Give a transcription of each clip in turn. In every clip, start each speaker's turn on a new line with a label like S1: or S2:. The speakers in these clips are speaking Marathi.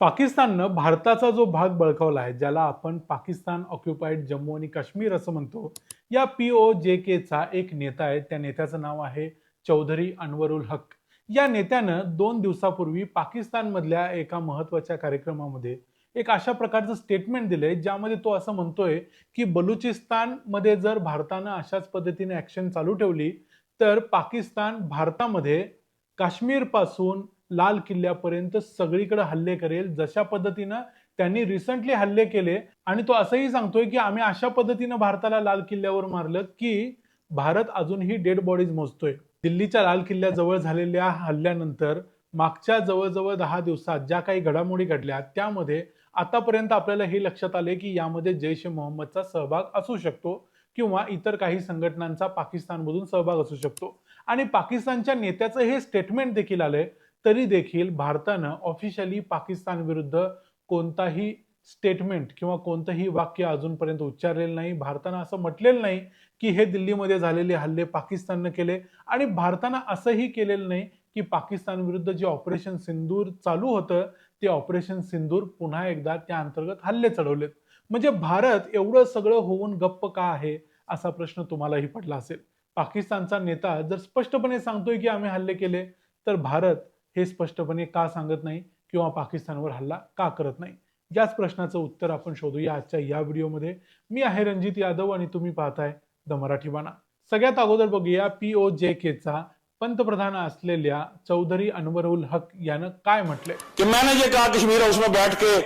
S1: पाकिस्ताननं भारताचा जो भाग बळकावला आहे ज्याला आपण पाकिस्तान ऑक्युपाईड जम्मू आणि काश्मीर असं म्हणतो या पी ओ जे केचा एक नेता आहे. त्या नेत्याचं नाव आहे चौधरी अनवरुल हक. या नेत्यानं दोन दिवसापूर्वी पाकिस्तानमधल्या एका महत्त्वाच्या कार्यक्रमामध्ये एक अशा प्रकारचं स्टेटमेंट दिलंय ज्यामध्ये तो असं म्हणतोय की बलुचिस्तानमध्ये जर भारतानं अशाच पद्धतीने ॲक्शन चालू ठेवली तर पाकिस्तान भारतामध्ये काश्मीरपासून लाल किल्ल्यापर्यंत सगळीकडे हल्ले करेल. जशा पद्धतीनं त्यांनी रिसेंटली हल्ले केले आणि तो असंही सांगतोय की आम्ही अशा पद्धतीनं भारताला लाल किल्ल्यावर मारलं की भारत अजूनही डेड बॉडीज मोजतोय. दिल्लीच्या लाल किल्ल्याजवळ झालेल्या हल्ल्यानंतर मागच्या जवळजवळ दहा दिवसात ज्या काही घडामोडी घडल्या त्यामध्ये आतापर्यंत आपल्याला हे लक्षात आले की यामध्ये जैश ए मोहम्मदचा सहभाग असू शकतो किंवा इतर काही संघटनांचा पाकिस्तानमधून सहभाग असू शकतो. आणि पाकिस्तानच्या नेत्याचं हे स्टेटमेंट देखील आलंय तरी देखील भारतानं ऑफिशियली पाकिस्तान विरुद्ध कोणताही स्टेटमेंट किंवा कोणतंही वाक्य अजूनपर्यंत उच्चारलेलं नाही. भारतानं असं म्हटलेलं नाही की हे दिल्लीमध्ये झालेले हल्ले पाकिस्ताननं केले. आणि भारतानं असंही केलेलं नाही की पाकिस्तान विरुद्ध जे ऑपरेशन सिंदूर चालू होतं ते ऑपरेशन सिंदूर पुन्हा एकदा त्या अंतर्गत हल्ले चढवलेत. म्हणजे भारत एवढं सगळं होऊन गप्प का आहे असा प्रश्न तुम्हालाही पडला असेल. पाकिस्तानचा नेता जर स्पष्टपणे सांगतोय की आम्ही हल्ले केले तर भारत हे स्पष्टपणे का सांगत नाही किंवा पाकिस्तानवर हल्ला का करत नाही? याच प्रश्नाचं उत्तर आपण शोधूया आजच्या या व्हिडिओमध्ये. मी आहे रणजित यादव आणि तुम्ही पाहताय द मराठी बाणा. सगळ्यात अगोदर बघूया पी ओ जे केचा पंतप्रधान असलेल्या चौधरी अनवरुल हक यानं काय म्हटले
S2: कि मैंने ये कहा कश्मीर हाउस में बैठ के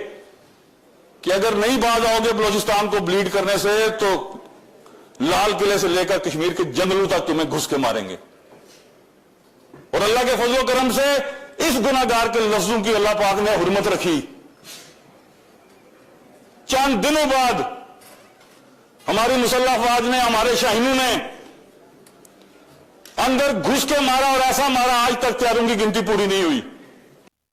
S2: कि अगर नहीं बाज आओगे बलोचिस्तान को ब्लीड करने से तो लाल किले से लेकर कश्मीर के जंगलों तक तुम्हें घुस के मारेंगे। और अल्लाह के फजलो करम से इस गुनागार के लफ्जों की अल्लाह पाक ने हुरमत रखी। चंद दिनों बाद हमारी मुसल्ला अफवाज ने हमारे शाहीनों ने अंदर घुस के मारा और ऐसा मारा आज तक त्यारों की गिनती पूरी नहीं हुई।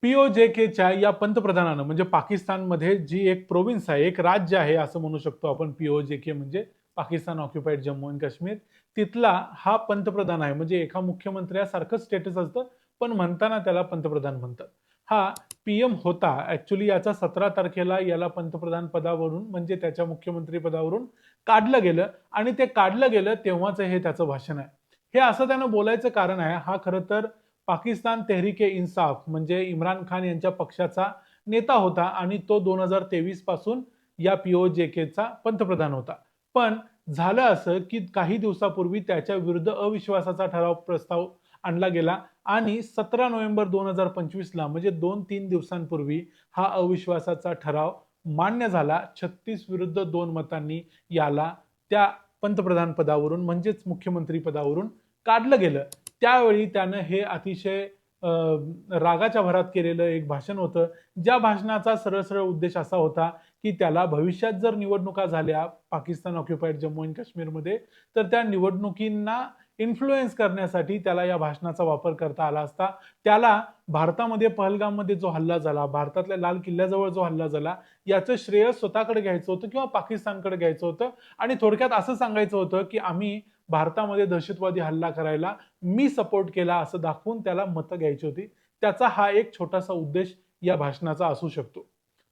S1: पीओजेकेच्या या पंतप्रधानानं म्हणजे पाकिस्तानमध्ये जी एक प्रोव्हिन्स आहे एक राज्य आहे असं म्हणू शकतो आपण पीओजेके म्हणजे पाकिस्तान ऑक्युपाईड जम्मू अँड काश्मीर. तिथला हा पंतप्रधान आहे म्हणजे एका मुख्यमंत्र्यासारखं स्टेटस असतं. पण म्हणताना त्याला पंतप्रधान म्हणतात. हा पीएम होता. ऍक्च्युली याचा सतरा तारखेला याला पंतप्रधान पदावरून म्हणजे त्याच्या मुख्यमंत्री पदावरून काढलं गेलं. आणि ते काढलं गेलं तेव्हाच हे त्याचं भाषण आहे. हे असं त्यानं बोलायचं कारण आहे हा खरं तर पाकिस्तान तेहरीके इन्साफ म्हणजे इम्रान खान यांच्या पक्षाचा नेता होता आणि तो दोन हजार तेवीसपासून या पीओ जे केचा पंतप्रधान होता. पण झालं असं की काही दिवसापूर्वी त्याच्या विरुद्ध अविश्वासाचा ठराव प्रस्ताव आणला गेला. आणि सतरा नोव्हेंबर दोन हजार पंचवीसला म्हणजे दोन तीन दिवसांपूर्वी हा अविश्वासाचा ठराव मान्य झाला. छत्तीस विरुद्ध दोन मतांनी याला त्या पंतप्रधान पदावरून म्हणजेच मुख्यमंत्री पदावरून काढलं गेलं. त्यावेळी त्यानं हे अतिशय रागाच्या भरात केलेलं एक भाषण होतं. ज्या भाषणाचा सरळ सरळ उद्देश असा होता की त्याला भविष्यात जर निवडणुका झाल्या पाकिस्तान ऑक्युपाईड जम्मू अँड काश्मीरमध्ये तर त्या निवडणुकींना इन्फ्लुएन्स करण्यासाठी त्याला या भाषणाचा वापर करता आला असता. त्याला भारतामध्ये पहलगाममध्ये जो हल्ला झाला भारतातल्या लाल किल्ल्याजवळ जो हल्ला झाला याचं श्रेय स्वतःकडे घ्यायचं होतं किंवा पाकिस्तानकडे घ्यायचं होतं. आणि थोडक्यात असं सांगायचं होतं की आम्ही भारतामध्ये दहशतवादी हल्ला करायला मी सपोर्ट केला असं दाखवून त्याला मतं घ्यायची होती. त्याचा हा एक छोटासा उद्देश या भाषणाचा असू शकतो.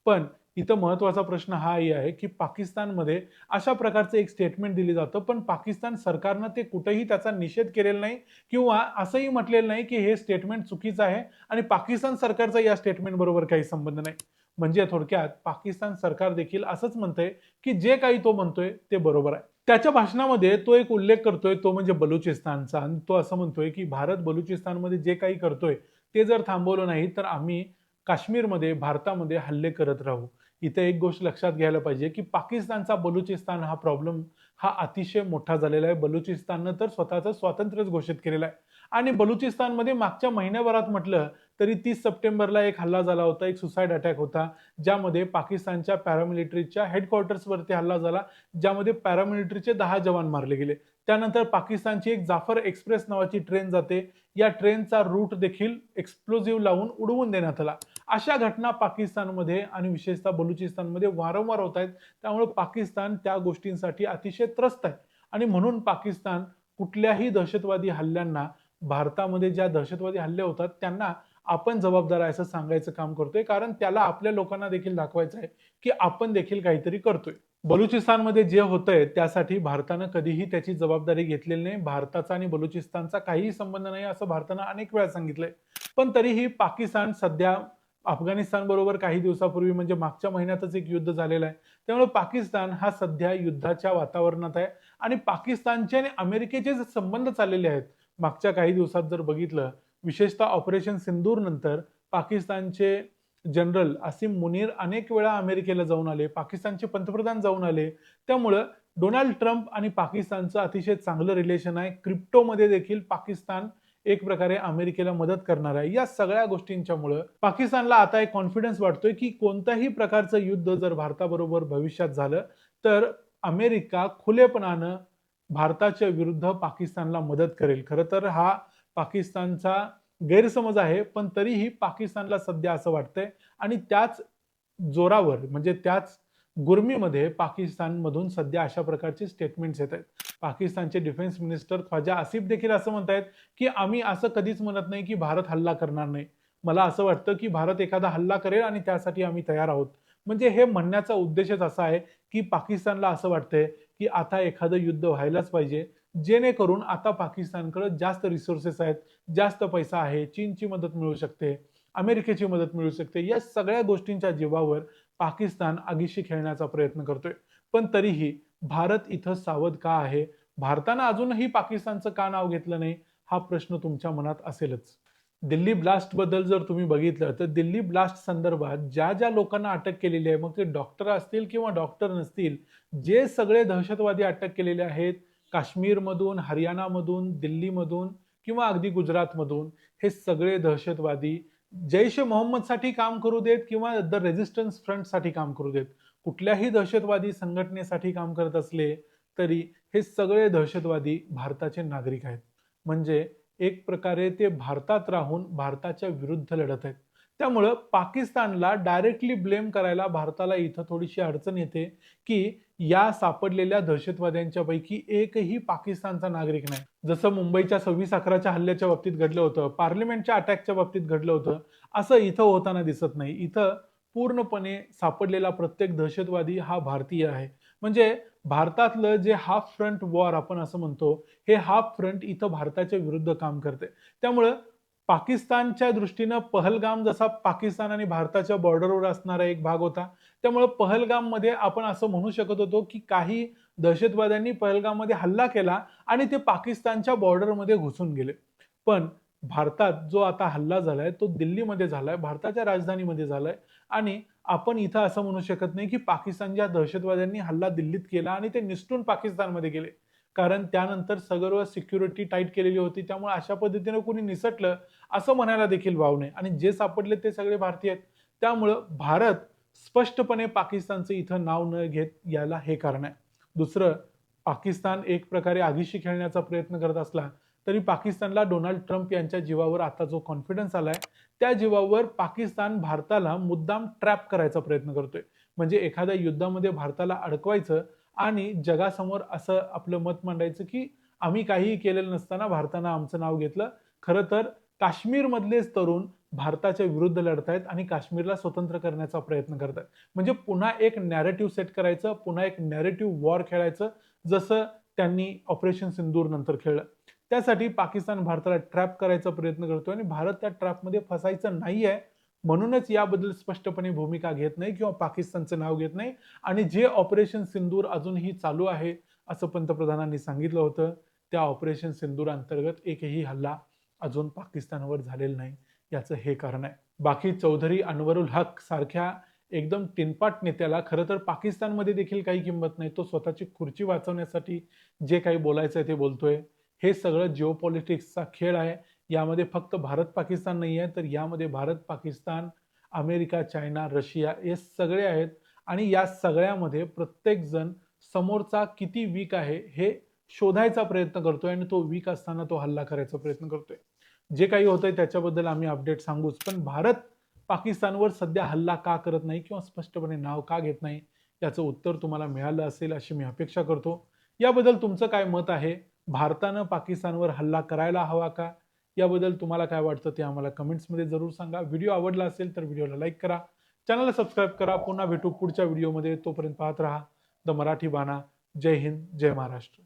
S1: पण इथं महत्त्वाचा प्रश्न हाही आहे की पाकिस्तानमध्ये अशा प्रकारचं एक स्टेटमेंट दिलं जातं पण पाकिस्तान सरकारनं ते कुठेही त्याचा निषेध केलेला नाही किंवा असंही म्हटलेलं नाही की हे स्टेटमेंट चुकीचं आहे आणि पाकिस्तान सरकारचा या स्टेटमेंट बरोबर काही संबंध नाही. म्हणजे थोडक्यात पाकिस्तान सरकार देखील असंच म्हणतंय की जे काही तो म्हणतोय ते बरोबर आहे. त्याच्या भाषणामध्ये तो एक उल्लेख करतोय तो म्हणजे बलुचिस्तानचा. आणि तो असं म्हणतोय की भारत बलुचिस्तानमध्ये जे काही करतोय ते जर थांबवलं नाही तर आम्ही काश्मीरमध्ये भारतामध्ये हल्ले करत राहू. इथे एक गोष्ट लक्षात घ्यायला पाहिजे की पाकिस्तानचा बलुचिस्तान हा प्रॉब्लेम हा अतिशय मोठा झालेला आहे. बलुचिस्ताननं तर स्वतःचं स्वातंत्र्यच घोषित केलेलं आहे. आणि बलुचिस्तानमध्ये मागच्या महिन्याभरात म्हटलं तरी तीस सप्टेंबरला एक हल्ला झाला होता एक सुसाईड अटॅक होता ज्यामध्ये पाकिस्तानच्या पॅरामिलिटरीच्या हेडक्वार्टर्सवरती हल्ला झाला ज्यामध्ये पॅरामिलिटरीचे दहा जवान मारले गेले. त्यानंतर पाकिस्तानची एक जाफर एक्सप्रेस नावाची ट्रेन जाते. या ट्रेनचा रूट देखील एक्सप्लोजिव्ह लावून उडवून देण्यात आला. अशा घटना पाकिस्तानमध्ये आणि विशेषतः बलुचिस्तानमध्ये वारंवार होत आहेत. त्यामुळे पाकिस्तान त्या गोष्टींसाठी अतिशय त्रस्त आहे. आणि म्हणून पाकिस्तान कुठल्याही दहशतवादी हल्ल्यांना भारतामध्ये ज्या दहशतवादी हल्ले होतात त्यांना आपण जबाबदार आहे असं सांगायचं काम करतोय. कारण त्याला आपल्या लोकांना देखील दाखवायचं आहे की आपण देखील काहीतरी करतोय. बलुचिस्तानमध्ये जे होतंय त्यासाठी भारतानं कधीही त्याची जबाबदारी घेतलेली नाही. भारताचा आणि बलुचिस्तानचा काहीही संबंध नाही असं भारतानं अनेक वेळा सांगितलंय. पण तरीही पाकिस्तान सध्या अफगाणिस्तान बरोबर काही दिवसापूर्वी म्हणजे मागच्या महिन्यातच एक युद्ध झालेलं आहे. त्यामुळे पाकिस्तान हा सध्या युद्धाच्या वातावरणात आहे आणि पाकिस्तानचे आणि अमेरिकेचे जे संबंध चाललेले आहेत मागच्या काही दिवसात जर बघितलं विशेषतः ऑपरेशन सिंदूर नंतर पाकिस्तानचे जनरल असीम मुनीर अनेक वेळा अमेरिकेला जाऊन आले पाकिस्तानचे पंतप्रधान जाऊन आले. त्यामुळं डोनाल्ड ट्रम्प आणि पाकिस्तानचं अतिशय चांगलं रिलेशन आहे. क्रिप्टोमध्ये देखील पाकिस्तान एक प्रकारे अमेरिकेला मदत करणार आहे या सगळ्या गोष्टींच्यामुळं पाकिस्तानला आता एक कॉन्फिडन्स वाटतोय की कोणत्याही प्रकारचं युद्ध जर भारताबरोबर भविष्यात झालं तर अमेरिका खुलेपणानं भारताच्या विरुद्ध पाकिस्तानला मदत करेल. खरं तर हा पाकिस्तानचा गैरसमज आहे पण तरीही पाकिस्तानला सध्या असं वाटतंय आणि त्याच जोरावर म्हणजे त्याच गुर्मीमध्ये पाकिस्तानमधून सध्या अशा प्रकारचे स्टेटमेंट्स येत आहेत. पाकिस्तानचे डिफेन्स मिनिस्टर ख्वाजा आसिफ देखील असं म्हणतायत की आम्ही असं कधीच म्हणत नाही की भारत हल्ला करणार नाही. मला असं वाटतं की भारत एखादा हल्ला करेल आणि त्यासाठी आम्ही तयार आहोत. म्हणजे हे म्हणण्याचा उद्देशच असा आहे की पाकिस्तानला असं वाटतंय की आता एखादं युद्ध व्हायलाच पाहिजे. जेणेकरून आता पाकिस्तानकडे जास्त रिसोर्सेस आहेत जास्त पैसा आहे चीनची मदत मिळू शकते अमेरिकेची मदत मिळू शकते. या सगळ्या गोष्टींच्या जीवावर पाकिस्तान आगीशी खेळण्याचा प्रयत्न करतोय. पण तरीही भारत इथं सावध का आहे? भारतानं अजूनही पाकिस्तानचं का नाव घेतलं नाही? हा प्रश्न तुमच्या मनात असेलच. दिल्ली ब्लास्टबद्दल जर तुम्ही बघितलं तर दिल्ली ब्लास्ट संदर्भात ज्या ज्या लोकांना अटक केलेली आहे मग ते डॉक्टर असतील किंवा डॉक्टर नसतील जे सगळे दहशतवादी अटक केलेले आहेत काश्मीरमधून हरियाणामधून दिल्लीमधून किंवा अगदी गुजरातमधून हे सगळे दहशतवादी जैश मोहम्मदसाठी काम करू देत किंवा द रेझिस्टन्स फ्रंटसाठी काम करू देत. कुठल्याही दहशतवादी संघटनेसाठी काम करत असले तरी हे सगळे दहशतवादी भारताचे नागरिक आहेत. म्हणजे एक प्रकारे ते भारतात राहून भारताच्या विरुद्ध लढत आहेत. त्यामुळं पाकिस्तानला डायरेक्टली ब्लेम करायला भारताला इथं थोडीशी अडचण येते की या सापडलेल्या दहशतवाद्यांच्या पैकी एकही पाकिस्तानचा नागरिक नाही. जसं मुंबईच्या सव्वीस अकराच्या हल्ल्याच्या बाबतीत घडलं होतं पार्लिमेंटच्या अटॅकच्या बाबतीत घडलं होतं असं इथं होताना दिसत नाही. इथं पूर्णपणे सापडलेला प्रत्येक दहशतवादी हा भारतीय आहे. म्हणजे भारतातलं जे हाफ फ्रंट वॉर आपण असं म्हणतो हे हाफ फ्रंट इथं भारताच्या विरुद्ध काम करते. त्यामुळं पाकिस्तानच्या दृष्टीनं पहलगाम जसा पाकिस्तान आणि भारताच्या बॉर्डरवर असणारा एक भाग होता त्यामुळं पहलगाममध्ये आपण असं म्हणू शकत होतो की काही दहशतवाद्यांनी पहलगाममध्ये हल्ला केला आणि ते पाकिस्तानच्या बॉर्डरमध्ये घुसून गेले. पण भारतात जो आता हल्ला झालाय तो दिल्लीमध्ये झालाय भारताच्या राजधानीमध्ये झालाय आणि आपण इथं असं म्हणू शकत नाही की पाकिस्तानच्या दहशतवाद्यांनी हल्ला दिल्लीत केला आणि ते निसटून पाकिस्तानमध्ये गेले. कारण त्यानंतर सर्व सिक्युरिटी टाईट केलेली होती. त्यामुळे अशा पद्धतीनं कोणी निसटलं असं म्हणायला देखील वाव नाही. आणि जे सापडले ते सगळे भारतीय आहेत. त्यामुळं भारत स्पष्टपणे पाकिस्तानचं इथं नाव न घेत याला हे कारण आहे. दुसरं पाकिस्तान एक प्रकारे आगीशी खेळण्याचा प्रयत्न करत असला तरी पाकिस्तानला डोनाल्ड ट्रम्प यांच्या जीवावर आता जो कॉन्फिडन्स आलाय त्या जीवावर पाकिस्तान भारताला मुद्दाम ट्रॅप करायचा प्रयत्न करतोय. म्हणजे एखाद्या युद्धामध्ये भारताला अडकवायचं आणि जगासमोर असं आपलं मत मांडायचं की आम्ही काहीही केलेलं नसताना भारतानं आमचं नाव घेतलं. खरं तर काश्मीरमधलेच तरुण भारताच्या विरुद्ध लढतायत आणि काश्मीरला स्वतंत्र करण्याचा प्रयत्न करतात. म्हणजे पुन्हा एक नॅरेटिव्ह सेट करायचं पुन्हा एक नॅरेटिव्ह वॉर खेळायचं जसं त्यांनी ऑपरेशन सिंदूर नंतर खेळलं. त्यासाठी पाकिस्तान भारताला ट्रॅप करायचा प्रयत्न करतोय आणि भारत त्या ट्रॅपमध्ये फसायचं नाही आहे म्हणूनच याबद्दल स्पष्टपणे भूमिका घेत नाही किंवा पाकिस्तानचं नाव घेत नाही. आणि जे ऑपरेशन सिंदूर अजूनही चालू आहे असं पंतप्रधानांनी सांगितलं होतं त्या ऑपरेशन सिंदूर अंतर्गत एकही हल्ला अजून पाकिस्तानवर झालेला नाही याचं हे कारण आहे. बाकी चौधरी अनवरुल हक सारख्या एकदम टिनपाट नेत्याला खरं तर पाकिस्तानमध्ये देखील काही किंमत नाही. तो स्वतःची खुर्ची वाचवण्यासाठी जे काही बोलायचं आहे ते बोलतोय. हे सगळं जिओ पॉलिटिक्सचा खेळ आहे. यामध्ये फक्त भारत पाकिस्तान नाही आहे तर यामध्ये Bharat Pakistan America China Russia हे सगळे आहेत. आणि या सगळ्यामध्ये प्रत्येकजण समोरचा किती वीक आहे हे शोधायचा प्रयत्न करतोय आणि तो वीक असताना तो हल्ला करायचा प्रयत्न करतोय. जे काही होतंय त्याच्याबद्दल आम्ही अपडेट सांगूच. पण भारत पाकिस्तानवर सध्या हल्ला का करत नाही किंवा स्पष्टपणे नाव का घेत नाही याचं उत्तर तुम्हाला मिळालं असेल अशी मी अपेक्षा करतो. याबद्दल तुमचं काय मत आहे? भारतानं पाकिस्तानवर हल्ला करायला हवा का? याबद्दल तुम्हाला काय वाटतं ते आम्हाला कमेंट्समध्ये जरूर सांगा. व्हिडिओ आवडला असेल तर व्हिडिओला लाईक करा. चॅनलला सबस्क्राईब करा. पुन्हा भेटू पुढच्या व्हिडिओमध्ये. तोपर्यंत पाहत राहा. द मराठी बाणा. जय हिंद. जय महाराष्ट्र.